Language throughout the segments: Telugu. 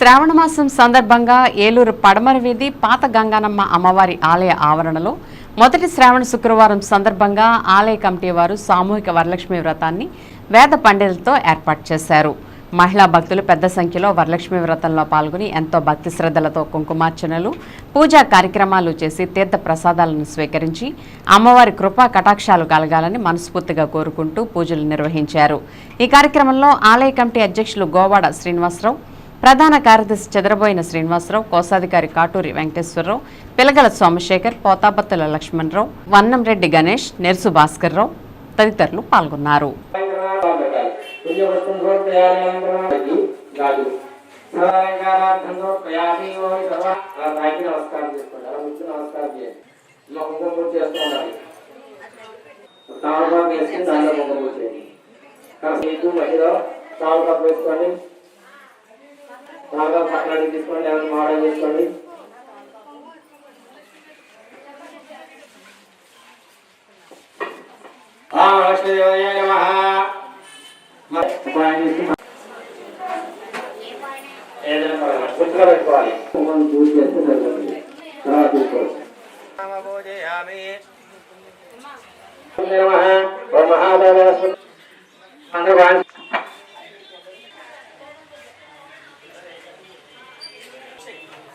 శ్రావణ మాసం సందర్భంగా ఏలూరు పడమర వీధి పాత గంగానమ్మ అమ్మవారి ఆలయ ఆవరణలో మొదటి శ్రావణ శుక్రవారం సందర్భంగా ఆలయ కమిటీ వారు సామూహిక వరలక్ష్మి వ్రతాన్ని వేద పండితులతో ఏర్పాటు చేశారు. మహిళా భక్తులు పెద్ద సంఖ్యలో వరలక్ష్మి వ్రతంలో పాల్గొని ఎంతో భక్తి శ్రద్ధలతో కుంకుమార్చనలు పూజా కార్యక్రమాలు చేసి తీర్థ ప్రసాదాలను స్వీకరించి అమ్మవారి కృపా కటాక్షాలు కలగాలని మనస్ఫూర్తిగా కోరుకుంటూ పూజలు నిర్వహించారు. ఈ కార్యక్రమంలో ఆలయ కమిటీ అధ్యక్షులు గోవాడ శ్రీనివాసరావు ప్రధాన కార్యదర్శి చెదరబోయిన శ్రీనివాసరావు కోశాధికారి కాటూరి వెంకటేశ్వరరావు పిలగల సోమశేఖర్ పోతాపత్తుల లక్ష్మణరావు వన్నంరెడ్డి గణేష్ నెర్సు భాస్కర్రావు తదితరులు పాల్గొన్నారు. పుణ్యవస్తుం దాంట్లో కుంకుమ చేయండి కాస్త మధ్యలో కప్పు బాగా పక్కన తీసుకోండి ఏమైనా మోడల్ చేసుకోండి. ఆ లక్ష్మీదేవయ్య నమః ఏదైనా పెట్టుకోవాలి. పూజ చేస్తే సరిపోతుంది. తర్వాత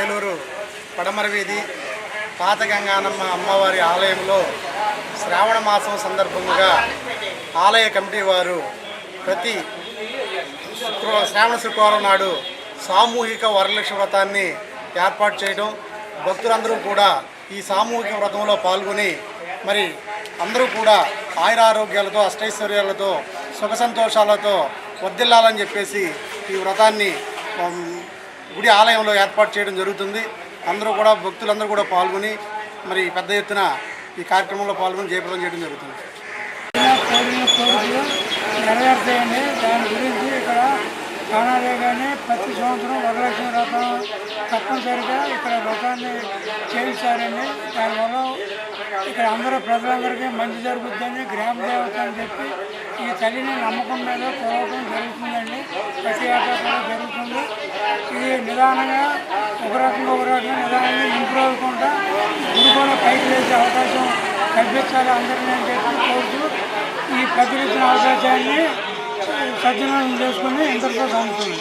ఏలూరు పడమర వీధి పాత గంగానమ్మ అమ్మవారి ఆలయంలో శ్రావణ మాసం సందర్భంగా ఆలయ కమిటీ వారు ప్రతి శ్రావణ శుక్రవారం నాడు సామూహిక వరలక్ష్మి వ్రతాన్ని ఏర్పాటు చేయడం భక్తులందరూ కూడా ఈ సామూహిక వ్రతంలో పాల్గొని మరి అందరూ కూడా ఆయురారోగ్యాలతో అష్టైశ్వర్యాలతో సుఖ సంతోషాలతో వర్ధిల్లాలని చెప్పేసి ఈ వ్రతాన్ని గుడి ఆలయంలో ఏర్పాటు చేయడం జరుగుతుంది. అందరూ కూడా భక్తులందరూ కూడా పాల్గొని మరి పెద్ద ఎత్తున ఈ కార్యక్రమంలో పాల్గొని జయప్రదం చేయడం జరుగుతుంది. కోరిన నెరవేర్తాయండి దాని గురించి ఇక్కడ కానాడే కానీ ప్రతి సంవత్సరం వరలక్ష్మి వ్రతం తప్పనిసరిగా ఇక్కడ వ్రతాన్ని చేయిస్తారండి దానివల్ల ఇక్కడ అందరూ ప్రజలందరికీ మంచి జరుగుతుందని గ్రామ దేవత అని చెప్పి ఈ తల్లిని నమ్మకం మీద కోరటం జరుగుతుందండి. ప్రతి ఏటా కూడా జరుగుతుంది. ఇది నిదానంగా ఒక రకంగా ఒక రకంగా నిదానంగా ఇంప్రూవ్ అవ్వకుండా గుడి పైకి వేసే అవకాశం కల్పించాలి అందరినీ అని చెప్పి కోరుతూ ఈ ప్రతినిధిన అవకాశాన్ని సజ్జనం చేసుకుని ఇంతటితో సాగుతుంది